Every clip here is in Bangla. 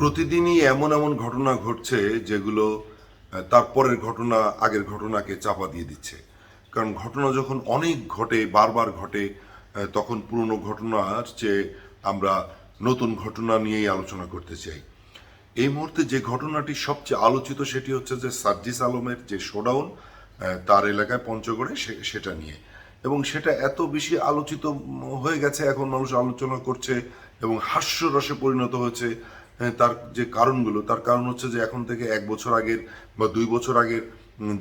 প্রতিদিনই এমন এমন ঘটনা ঘটছে যেগুলো তারপরের ঘটনা, আগের ঘটনাকে চাপা দিয়ে দিচ্ছে। কারণ ঘটনা যখন অনেক ঘটে, বারবার ঘটে তখন পুরনো ঘটনার চেয়ে আমরা নতুন ঘটনা নিয়েই আলোচনা করতে চাই। এই মুহূর্তে যে ঘটনাটি সবচেয়ে আলোচিত সেটি হচ্ছে যে সার্জিস আলমের যে শোডাউন তার এলাকায় পঞ্চগড়ে সেটা নিয়ে। এবং সেটা এত বেশি আলোচিত হয়ে গেছে, এখন মানুষ আলোচনা করছে এবং হাস্যরসে পরিণত হয়েছে। তার যে কারণগুলো, তার কারণ হচ্ছে যে এখন থেকে এক বছর আগের বা দুই বছর আগের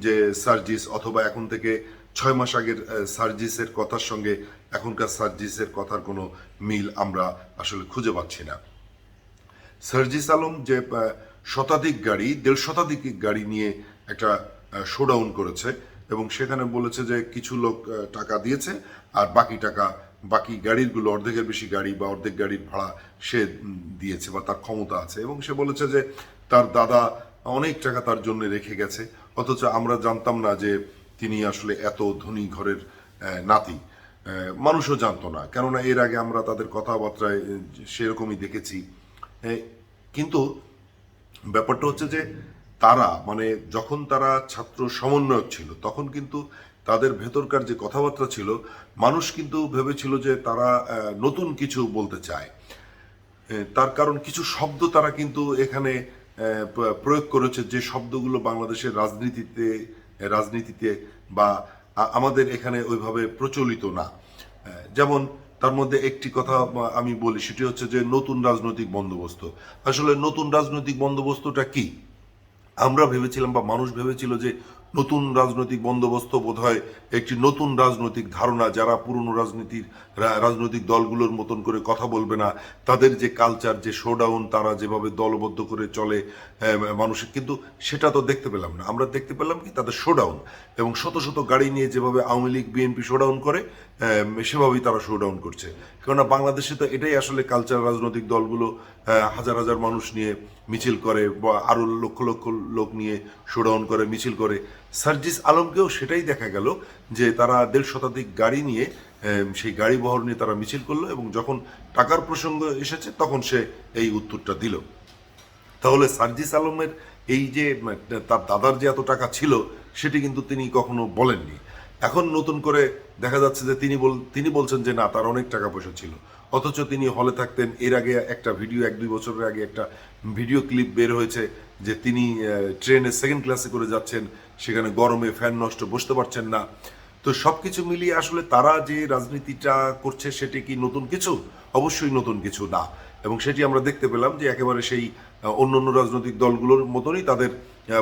যে সার্জিস অথবা এখন থেকে ছয় মাস আগের সার্জিসের কথার সঙ্গে এখনকার সার্জিসের কথার কোনো মিল আমরা আসলে খুঁজে পাচ্ছি না। সার্জিস আলম যে শতাধিক গাড়ি, দেড় শতাধিক গাড়ি নিয়ে একটা শোডাউন করেছে এবং সেখানে বলেছে যে কিছু লোক টাকা দিয়েছে আর বাকি টাকা বাকি গাড়িরগুলো অর্ধেকের বেশি গাড়ি বা অর্ধেক গাড়ির ভাড়া সে দিয়েছে বা তার ক্ষমতা আছে এবং সে বলেছে যে তার দাদা অনেক টাকা তার জন্য রেখে গেছে। অথচ আমরা জানতাম না যে তিনি আসলে এত ধনী ঘরের নাতি। মানুষও জানতো না। কেননা এর আগে আমরা তাদের কথাবার্তায় সেরকমই দেখেছি। কিন্তু ব্যাপারটা হচ্ছে যে তারা মানে যখন তারা ছাত্র সমন্বয়ক ছিল, তখন কিন্তু তাদের ভেতরকার যে কথাবার্তা ছিল, মানুষ কিন্তু ভেবেছিল যে তারা নতুন কিছু বলতে চায়। তার কারণ কিছু শব্দ তারা কিন্তু এখানে প্রয়োগ করেছে যে শব্দগুলো বাংলাদেশের রাজনীতিতে রাজনীতিতে বা আমাদের এখানে ওইভাবে প্রচলিত না। যেমন তার মধ্যে একটি কথা আমি বলি, সেটি হচ্ছে যে নতুন রাজনৈতিক বন্দোবস্ত। আসলে নতুন রাজনৈতিক বন্দোবস্তটা কি? আমরা ভেবেছিলাম বা মানুষ ভেবেছিল যে নতুন রাজনৈতিক বন্দোবস্ত বোধহয় একটি নতুন রাজনৈতিক ধারণা যারা পুরনো রাজনীতির রাজনৈতিক দলগুলোর মতন করে কথা বলবে না। তাদের যে কালচার যে শোডাউন তারা যেভাবে দলবদ্ধ করে চলে মানুষের কিন্তু সেটা তো দেখতে পেলাম না। আমরা দেখতে পেলাম কি তাদের শোডাউন এবং শত শত গাড়ি নিয়ে যেভাবে আওয়ামী লীগ বিএনপি শোডাউন করে সেভাবেই তারা শোডাউন করছে। কেননা বাংলাদেশে তো এটাই আসলে কালচার রাজনৈতিক দলগুলো হাজার হাজার মানুষ নিয়ে মিছিল করে, বা আরও লক্ষ লক্ষ লোক নিয়ে শোডাউন করে, মিছিল করে। সার্জিস আলমকেও সেটাই দেখা গেল যে তারা দেড় শতাধিক গাড়ি নিয়ে সেই গাড়ি বহর নিয়ে তারা মিছিল করল এবং যখন টাকার প্রসঙ্গ এসেছে তখন সে এই উত্তরটা দিল। তাহলে সার্জিস আলমের এই যে তার দাদার যে এত টাকা ছিল সেটি কিন্তু তিনি কখনো বলেননি। এখন নতুন করে দেখা যাচ্ছে যে তিনি বল তিনি বলছেন যে না, তার অনেক টাকা পয়সা ছিল। অথচ তিনি হলে থাকতেন। এর আগে একটা ভিডিও, এক দুই বছরের আগে একটা ভিডিও ক্লিপ বের হয়েছে যে তিনি ট্রেনে সেকেন্ড ক্লাসে করে যাচ্ছেন। সেখানে গরমে ফ্যান নষ্ট, বসতে পারছেন না। তো সবকিছু মিলিয়ে আসলে তারা যে রাজনীতিটা করছে, সেটি কি নতুন কিছু? অবশ্যই নতুন কিছু না। এবং সেটি আমরা দেখতে পেলাম যে একেবারে সেই অন্য অন্য রাজনৈতিক দলগুলোর মতনই তাদের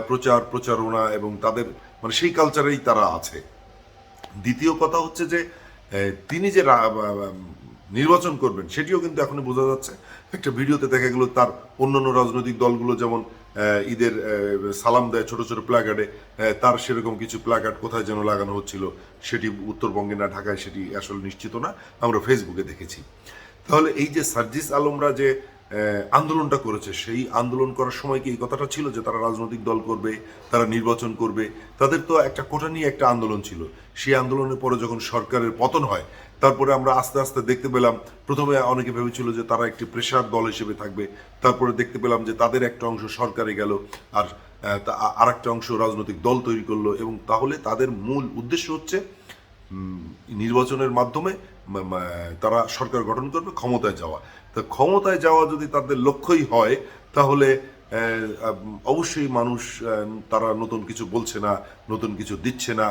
প্রচার, প্রচারণা এবং তাদের মানে সেই কালচারেই তারা আছে। দ্বিতীয় কথা হচ্ছে যে তিনি যে নির্বাচন করবেন, সেটিও কিন্তু এখনই বোঝা যাচ্ছে। একটা ভিডিওতে দেখা গেল তার অন্যান্য রাজনৈতিক দলগুলো যেমন ঈদের সালাম দেয় ছোট ছোট প্ল্যাকার্ডে তার সেরকম কিছু প্ল্যাকার্ড কোথায় যেন লাগানো হচ্ছিল, সেটি উত্তরবঙ্গে না ঢাকায় সেটি আসলে নিশ্চিত না, আমরা ফেসবুকে দেখেছি। তাহলে এই যে সার্জিস আলমরা যে আন্দোলনটা করেছে। সেই আন্দোলন করার সময় কি এই কথাটা ছিল যে তারা রাজনৈতিক দল করবে, তারা নির্বাচন করবে? তাদের তো একটা কোটা নিয়ে একটা আন্দোলন ছিল। সেই আন্দোলনের পরে যখন সরকারের পতন হয়, তারপরে আমরা আস্তে আস্তে দেখতে পেলাম, প্রথমে অনেকে ভেবেছিল যে তারা একটি প্রেশার দল হিসেবে থাকবে, তারপরে দেখতে পেলাম যে তাদের একটা অংশ সরকারে গেল আর আর একটা অংশ রাজনৈতিক দল তৈরি করল এবং তাহলে তাদের মূল উদ্দেশ্য হচ্ছে নির্বাচনের মাধ্যমে তারা সরকার গঠন করবে ক্ষমতায় যাওয়া। তো ক্ষমতায় যাওয়া যদি তাদের লক্ষ্যই হয়, তাহলে অবশ্যই মানুষ তারা নতুন কিছু বলছে না, নতুন কিছু দিচ্ছে না,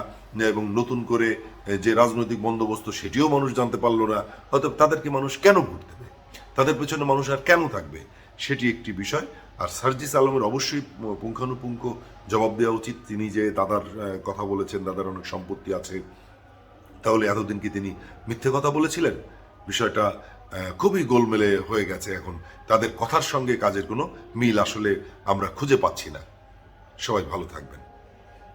এবং নতুন করে যে রাজনৈতিক বন্দোবস্ত সেটিও মানুষ জানতে পারল না। হয়তো তাদেরকে মানুষ কেন ভোট দেবে? তাদের পেছনে মানুষ আর কেন থাকবে? সেটি একটি বিষয়। আর সার্জিস আলমের অবশ্যই পুঙ্খানুপুঙ্খ জবাব দেওয়া উচিত। তিনি যে দাদার কথা বলেছেন, দাদার অনেক সম্পত্তি আছে তাহলে এতদিন কি তিনি মিথ্যে কথা বলেছিলেন? বিষয়টা খুবই গোলমেলে হয়ে গেছে এখন। তাদের কথার সঙ্গে কাজের কোনো মিল আসলে আমরা খুঁজে পাচ্ছি না। সবাই ভালো থাকবেন।